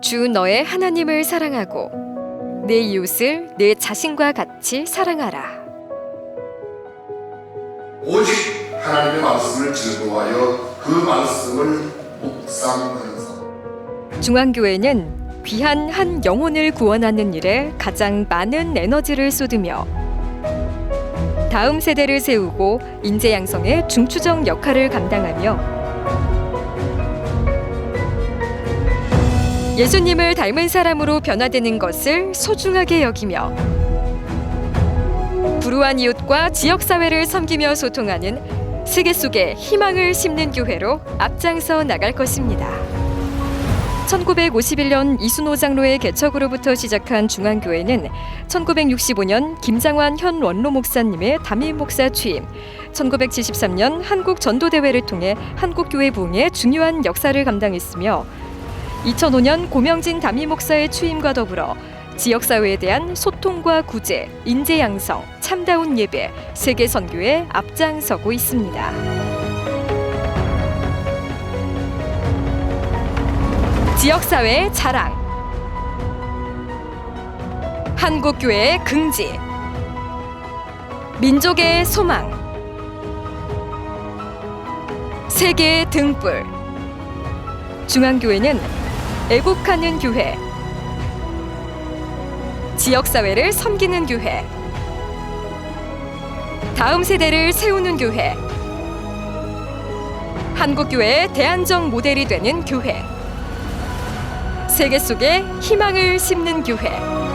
주 너의 하나님을 사랑하고 내 이웃을 내 자신과 같이 사랑하라. 오직 하나님의 말씀을 즐거워하여 그 말씀을 묵상하는 삶. 중앙교회는 귀한 한 영혼을 구원하는 일에 가장 많은 에너지를 쏟으며 다음 세대를 세우고 인재 양성의 중추적 역할을 감당하며 예수님을 닮은 사람으로 변화되는 것을 소중하게 여기며 불우한 이웃과 지역 사회를 섬기며 소통하는 세계 속에 희망을 심는 교회로 앞장서 나갈 것입니다. 1951년 이순호 장로의 개척으로부터 시작한 중앙교회는 1965년 김장환 현 원로 목사님의 담임 목사 취임, 1973년 한국 전도대회를 통해 한국교회 부흥에 중요한 역사를 감당했으며 2005년 고명진 담임 목사의 취임과 더불어 지역사회에 대한 소통과 구제, 인재 양성, 참다운 예배, 세계 선교에 앞장서고 있습니다. 지역사회의 자랑. 한국교회의 긍지. 민족의 소망. 세계의 등불. 중앙교회는 애국하는 교회. 지역사회를 섬기는 교회. 다음 세대를 세우는 교회. 한국교회의 대안적 모델이 되는 교회. 세계 속에 희망을 심는 교회.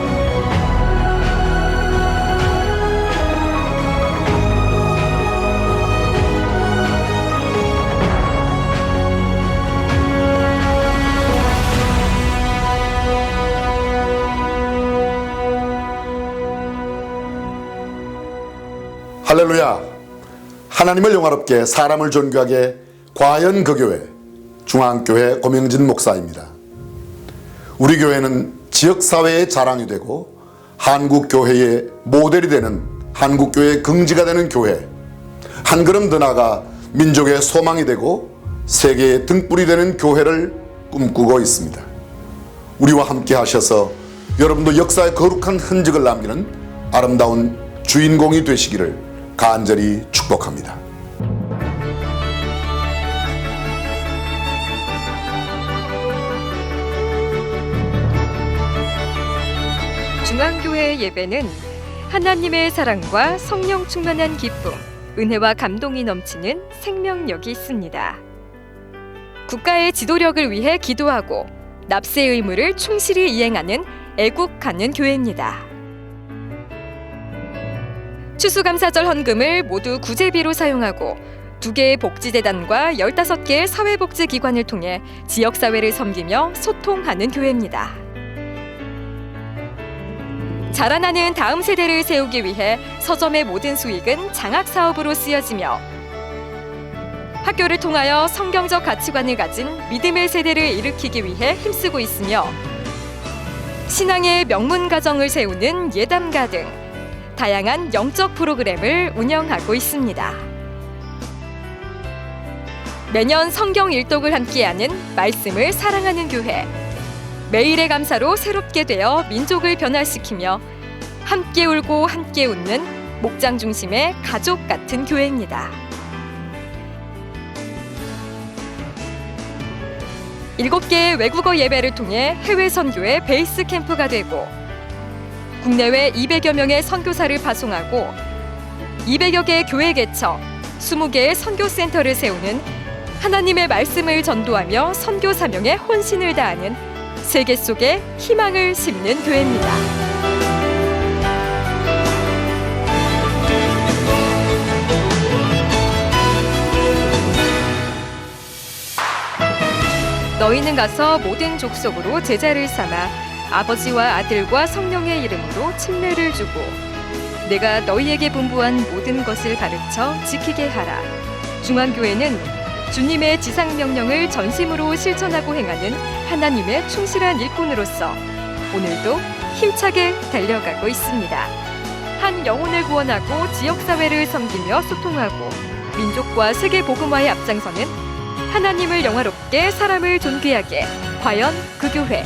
할렐루야. 하나님을 영화롭게 사람을 존귀하게 과연 그 교회 중앙교회 고명진 목사입니다. 우리 교회는 지역사회의 자랑이 되고 한국교회의 모델이 되는 한국교회의 긍지가 되는 교회 한 걸음 더 나아가 민족의 소망이 되고 세계의 등불이 되는 교회를 꿈꾸고 있습니다. 우리와 함께 하셔서 여러분도 역사의 거룩한 흔적을 남기는 아름다운 주인공이 되시기를 간절히 축복합니다. 중앙교회의 예배는 하나님의 사랑과 성령 충만한 기쁨, 은혜와 감동이 넘치는 생명력이 있습니다. 국가의 지도력을 위해 기도하고 납세 의무를 충실히 이행하는 애국하는 교회입니다. 추수감사절 헌금을 모두 구제비로 사용하고 두 개의 복지재단과 15개의 사회복지기관을 통해 지역사회를 섬기며 소통하는 교회입니다. 자라나는 다음 세대를 세우기 위해 서점의 모든 수익은 장학 사업으로 쓰여지며 학교를 통하여 성경적 가치관을 가진 믿음의 세대를 일으키기 위해 힘쓰고 있으며 신앙의 명문 가정을 세우는 예담가 등 다양한 영적 프로그램을 운영하고 있습니다. 매년 성경 일독을 함께하는 말씀을 사랑하는 교회. 매일의 감사로 새롭게 되어 민족을 변화시키며 함께 울고 함께 웃는 목장 중심의 가족 같은 교회입니다. 일곱 개의 외국어 예배를 통해 해외 선교의 베이스 캠프가 되고 국내외 200여 명의 선교사를 파송하고 200여 개의 교회 개척, 20개의 선교센터를 세우는 하나님의 말씀을 전도하며 선교 사명에 혼신을 다하는 세계 속에 희망을 심는 교회입니다. 너희는 가서 모든 족속으로 제자를 삼아 아버지와 아들과 성령의 이름으로 침례를 주고 내가 너희에게 분부한 모든 것을 가르쳐 지키게 하라. 중앙교회는 주님의 지상 명령을 전심으로 실천하고 행하는 하나님의 충실한 일꾼으로서 오늘도 힘차게 달려가고 있습니다. 한 영혼을 구원하고 지역 사회를 섬기며 소통하고 민족과 세계 복음화에 앞장서는 하나님을 영화롭게 사람을 존귀하게 과연 그 교회